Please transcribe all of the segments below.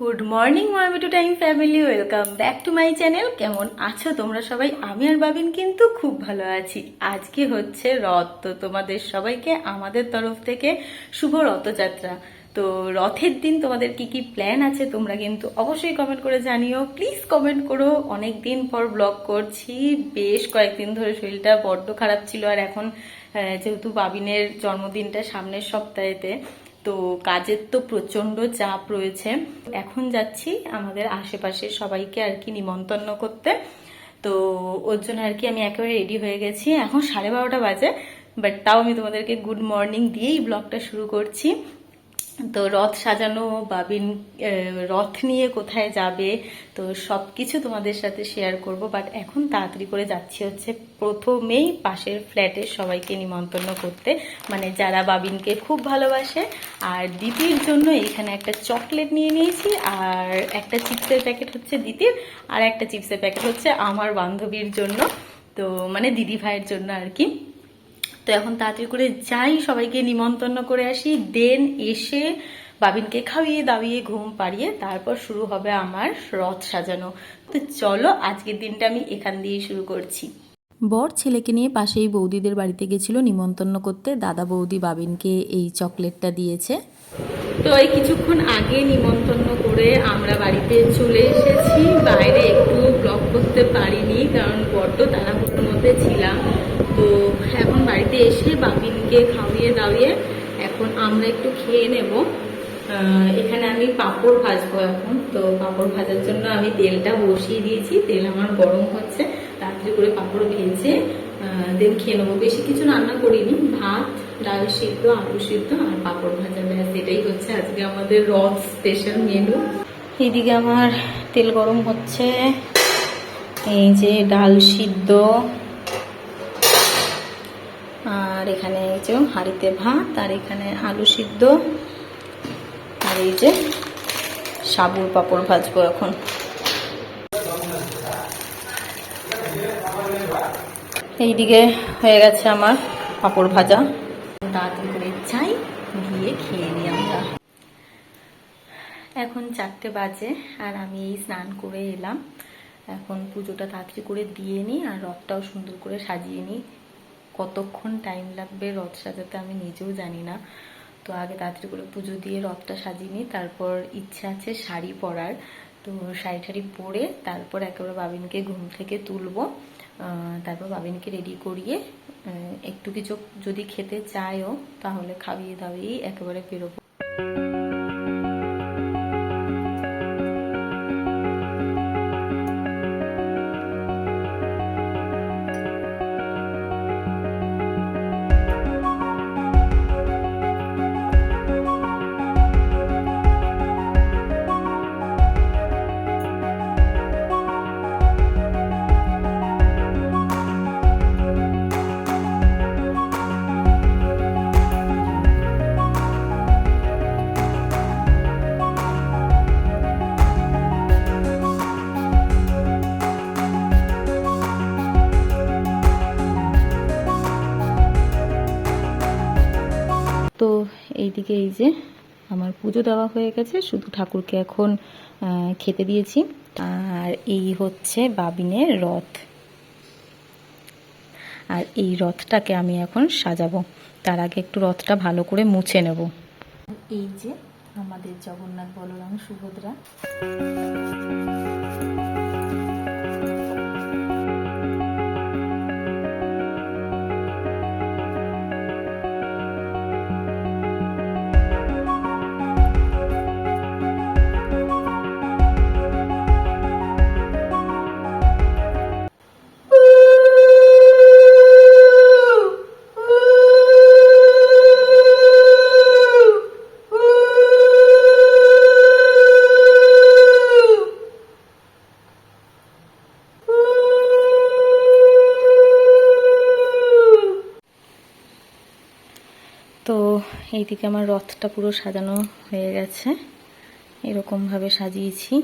Good morning মামি to time family welcome back to my channel কেমন আছো তোমরা সবাই? আমি আর বাবিন কিন্তু খুব ভালো আছি। আজকে হচ্ছে রথ, তো তোমাদের সবাইকে আমাদের তরফ থেকে শুভ রথযাত্রা। তো রথের দিন তোমাদের কি কি প্ল্যান আছে তোমরা কিন্তু অবশ্যই কমেন্ট করে জানিও। প্লিজ কমেন্ট করো। অনেক দিন পর ব্লগ করছি। বেশ কয়েকদিন ধরে শরীরটা বড্ড খারাপ ছিল আর এখন যেহেতু বাবিনের জন্মদিনটা সামনের সপ্তাহেতে, তো কাজের তো প্রচণ্ড চাপ রয়েছে। এখন যাচ্ছি আমাদের আশেপাশে সবাইকে আর কি নিমন্ত্রণ করতে। তো ওর জন্য আর কি আমি একেবারে রেডি হয়ে গেছি। এখন সাড়ে বারোটা বাজে বাট তাও আমি তোমাদেরকে গুড মর্নিং দিয়েই ব্লগটা শুরু করছি। তো রথ সাজানো, বাবিন রথ নিয়ে কোথায় যাবে, তো সব কিছু তোমাদের সাথে শেয়ার করব। বাট এখন তাড়াতাড়ি করে যাচ্ছি হচ্ছে প্রথমেই পাশের ফ্ল্যাটে সবাইকে নিমন্ত্রণ করতে। মানে যারা বাবিনকে খুব ভালোবাসে। আর দিদির জন্য এখানে একটা চকলেট নিয়ে নিয়েছি। আর একটা চিপসের প্যাকেট হচ্ছে দিদির আর একটা চিপসের প্যাকেট হচ্ছে আমার বান্ধবীর জন্য। তো মানে দিদি ভাইয়ের জন্য আর কি। তো এখন তাড়াতাড়ি করে যাই সবাইকে নিমন্ত্রণ করে আসি। দেন এসে বাবিনকে খাইয়ে দাওয়িয়ে ঘুম পাড়িয়ে তারপর শুরু হবে আমার রথ সাজানো। তো চলো আজকের দিনটা আমি এখান দিয়েই শুরু করছি। বর ছেলেকে নিয়ে পাশেই বৌদিদের বাড়িতে গেছিল নিমন্ত্রণ করতে। দাদা বৌদি বাবিনকে এই চকলেটটা দিয়েছে। তো এই কিছুক্ষণ আগে নিমন্ত্রণ করে আমরা বাড়িতে চলে এসেছি। বাইরে একটু ব্লগ করতে পারিনি কারণ বড্ড তাড়াহুড়োর মধ্যে ছিলাম। তো এখন বাড়িতে এসে বাবিনকে খাওয়িয়ে দাওয়িয়ে এখন আমরা একটু খেয়ে নেব। এখানে আমি পাঁপড় ভাজবো এখন। তো পাঁপড় ভাজার জন্য আমি তেলটা বসিয়ে দিয়েছি। তেল আমার গরম হচ্ছে, তাড়াতাড়ি করে পাঁপড় ভেজে দেন খেয়ে নেব। বেশি কিছু রান্না করিনি। ভাত, ডাল সিদ্ধ, আলু সিদ্ধ আর পাঁপড় ভাজা। ব্যাস, এটাই হচ্ছে আজকে আমাদের রথ স্পেশাল মেনু এইদিকে আমার তেল গরম হচ্ছে। এই যে ডাল সিদ্ধ এখানে এই যে হাঁড়িতে ভাত, আর এখানে আলু সিদ্ধ, আর এই যে সাবুর পাঁপড় ভাজবো এখন। এইদিকে হয়ে গেছে আমার পাঁপড় ভাজা। তাড়াতাড়ি করে যাই গিয়ে খেয়ে নিই আমরা। এখন চারটে বাজে, আর আমি এই স্নান করে এলাম। এখন পুজোটা তাড়াতাড়ি করে দিয়ে নিই, আর রথটাও সুন্দর করে সাজিয়ে নিই। কতক্ষণ টাইম লাগবে রথ সাজাতে আমি নিজেও জানি না। তো আগে তাড়াতাড়ি করে পুজো দিয়ে রথটা সাজিয়ে নিই, তারপর ইচ্ছে আছে শাড়ি পরার। তো শাড়ি টাড়ি পরে তারপর একেবারে বাবিনকে ঘুম থেকে তুলবো। তারপর বাবিনকে রেডি করিয়ে একটু কিছু যদি খেতে চায়ও তাহলে খাইয়ে দাওয়িয়েই একেবারে বেরোবো। এইদিকে এই যে আমার পুজো দেওয়া হয়ে গেছে, শুধু ঠাকুরকে এখন খেতে দিয়েছি। আর এই হচ্ছে বাবিনের রথ। আর এই রথটাকে আমি এখন সাজাবো। তার আগে একটু রথটা ভালো করে মুছে নেব। এই যে আমাদের জগন্নাথ বলরাম সুভদ্রা। তো এইদিকে আমার রথটা পুরো সাজানো হয়ে গেছে। এরকমভাবে সাজিয়েছি।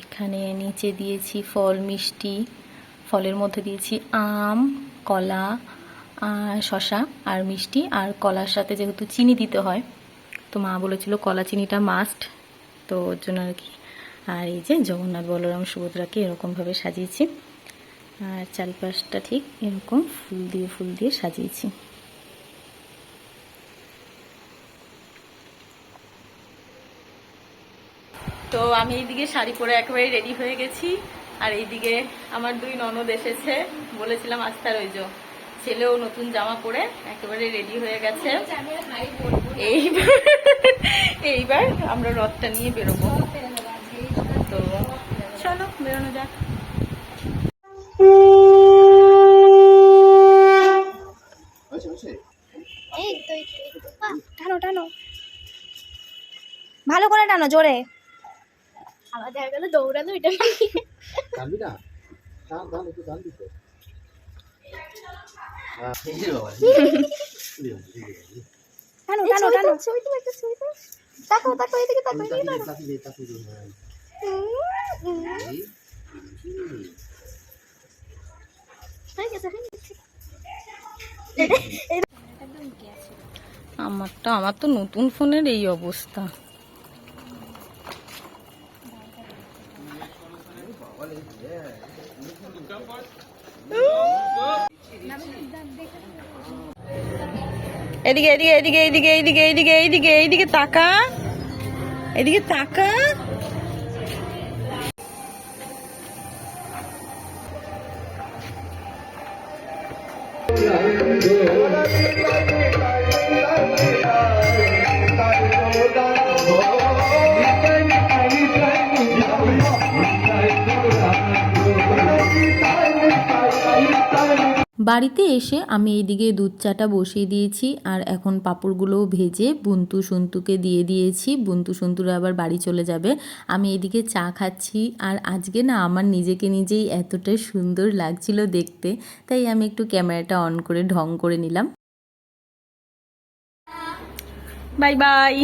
এখানে নিচে দিয়েছি ফল, মিষ্টি, ফলের মধ্যে দিয়েছি আম, কলা শশা আর মিষ্টি। আর কলার সাথে যেহেতু চিনি দিতে হয়, তো মা বলেছিল কলা চিনিটা মাস্ট তো ওর জন্য আর কি। আর এই যে জগন্নাথ বলরাম সুভদ্রাকে এরকমভাবে সাজিয়েছি। আর চারিপাশটা ঠিক এরকম ফুল দিয়ে ফুল দিয়ে সাজিয়েছি। তো আমি এইদিকে শাড়ি পরে একেবারে রেডি হয়ে গেছি। আর এইদিকে আমার দুই ননদ এসেছে। বলেছিলাম আস্তার ওই ছেলেও নতুন জামা পরে একেবারে রেডি হয়ে গেছে। এইবার এইবার আমরা রথটা নিয়ে বেরোবো। তো চলো, বেরোনো যাক। ভালো করে টানো, জোরে। আবার দেখা গেল এটা না? একটু হ্যাঁ, টানো টানো টানো। ছবি তো একটা ছবি তাকো তাকো এদিকে তাকো এদিকে তাকো। আমারটা আমার তো নতুন ফোনের এই অবস্থা। এদিকে এদিকে এদিকে এদিকে এদিকে এদিকে এদিকে এইদিকে তাকা। এদিকে তাকা। বাড়িতে এসে আমি এইদিকে দুধ চাটা বসিয়ে দিয়েছি আর এখন পাঁপড়গুলোও ভেজে বুন্তু সন্তুকে দিয়ে দিয়েছি। বুন্তু সন্তুরা আবার বাড়ি চলে যাবে। আমি এদিকে চা খাচ্ছি আর আজকে না আমার নিজেকে নিজেই এতটা সুন্দর লাগছিল দেখতে, তাই আমি একটু ক্যামেরাটা অন করে ঢং করে নিলাম। Bye bye.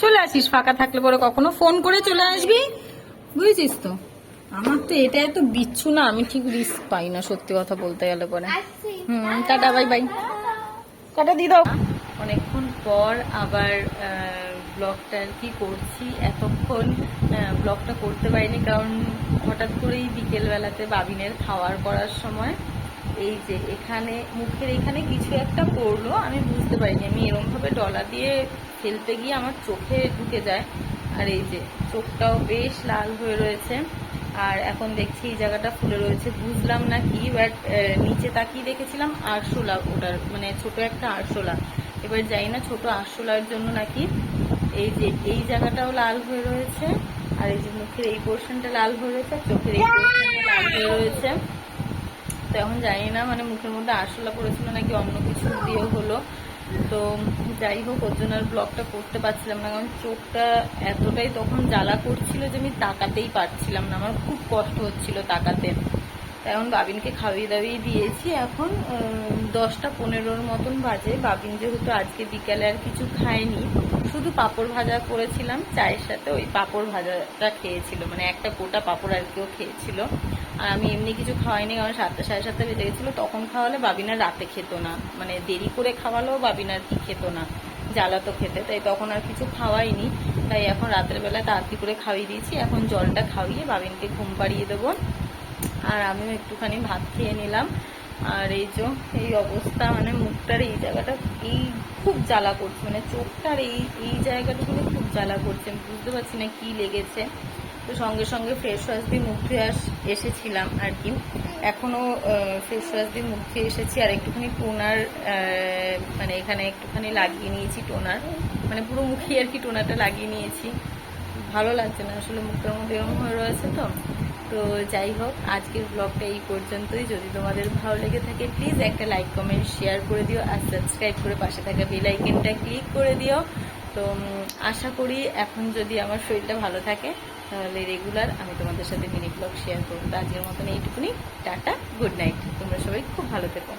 চলে আসিস ফাঁকা থাকলে পরে কখনো ফোন করে চলে আসবি। বুঝেছিস তো? আমার তো এটা এত বিচ্ছু না, আমি ঠিক রিস্ক পাই না সত্যি কথা বলতে গেলে পরে। হুম, টাটা বাই বাই টাটা দাও। অনেকক্ষণ পর আবার ব্লগটা আর কি করছি। এতক্ষণ ব্লগটা করতে পারিনি, কারণ হঠাৎ করেই বিকেলবেলাতে বাবিনের খাওয়ার করার সময় এই যে এখানে, মুখের এখানে কিছু একটা পড়ল, আমি বুঝতে পারিনি। আমি এরমভাবে ডলা দিয়ে ফেলতে গিয়ে আমার চোখে ঢুকে যায়। আর এই যে চোখটাও বেশ লাল হয়ে রয়েছে। আর এখন দেখছি এই জায়গাটা ফুলে রয়েছে। বুঝলাম না কি বাট নিচে তাকিয়ে দেখেছিলাম আরশোলা ওটার মানে ছোট একটা আরশোলা। এবার যাই না, ছোট আরশোলার জন্য নাকি এই যে, এই জায়গাটাও লাল হয়ে রয়েছে, আর এই যে মুখের এই পোর্শনটা লাল হয়ে রয়েছে চোখের এই পোর্শনটা লাল হয়ে রয়েছে। তো এখন জানি না মানে মুখের মধ্যে আরশোলা পড়েছিল নাকি অন্য কিছু দিয়ে হলো। তো যাই হোক ওর জন্য আর ব্লগটা করতে পারছিলাম না, কারণ চোখটা এতটাই তখন জ্বালা করছিল যে আমি তাকাতেই পারছিলাম না। আমার খুব কষ্ট হচ্ছিল তাকাতে। এখন বাবিনকে খাওয়িয়ে দাওয়িয়ে দিয়েছি। এখন দশটা পনেরোর মতন বাজে। বাবিন যেহেতু আজকে বিকালে আর কিছু খায়নি, শুধু পাঁপড় ভাজা করেছিলাম চায়ের সাথে। ওই পাঁপড় ভাজাটা খেয়েছিল মানে একটা গোটা পাঁপড় আর কেউ খেয়েছিল। আর আমি এমনি কিছু খাওয়াইনি, কারণ সাতটা সাড়ে সাতটা বেজে গেছিল। তখন খাওয়ালে বাবিনা রাতে খেত না। মানে দেরি করে খাওয়ালেও বাবিনা আর কি খেত না। জ্বালাতো খেতে। তাই তখন আর কিছু খাওয়াইনি। তাই এখন রাতের বেলা তাড়াতাড়ি করে খাইয়ে দিয়েছি। এখন জলটা খাওয়িয়ে বাবিনকে ঘুম পাড়িয়ে দেবো। আর আমিও একটুখানি ভাত খেয়ে নিলাম। আর এই যে এই অবস্থা মানে মুখটার এই জায়গাটা এই খুব জ্বালা করছে মানে চোখটার এই এই জায়গাটুকুনে খুব জ্বালা করছে। বুঝতে পারছি না কি লেগেছে। তো সঙ্গে সঙ্গে ফ্রেশ ওয়াশ দিয়ে মুখ ধুয়ে এসেছিলাম আর কি। এখনও ফ্রেশ ওয়াশ দিয়ে মুখ ধুয়ে এসেছি আর একটুখানি টোনার মানে এখানে একটুখানি লাগিয়ে নিয়েছি টোনার। মানে পুরো মুখে আর কি টোনারটা লাগিয়ে নিয়েছি। ভালো লাগছে না আসলে মুখটার মধ্যে এরকম হয়ে রয়েছে তো? তো যাই হোক, আজকের ব্লগটা এই পর্যন্তই। যদি তোমাদের ভালো লেগে থাকে প্লিজ একটা লাইক কমেন্ট শেয়ার করে দিও আর সাবস্ক্রাইব করে পাশে থাকা বেল আইকনটা ক্লিক করে দিও। তো আশা করি এখন যদি আমার শরীরটা ভালো থাকে, তাহলে রেগুলার আমি তোমাদের সাথে মিনি ব্লগ শেয়ার করব। আজকের মতন এইটুকুনি। টাটা গুড নাইট তোমরা সবাই খুব ভালো থেকো।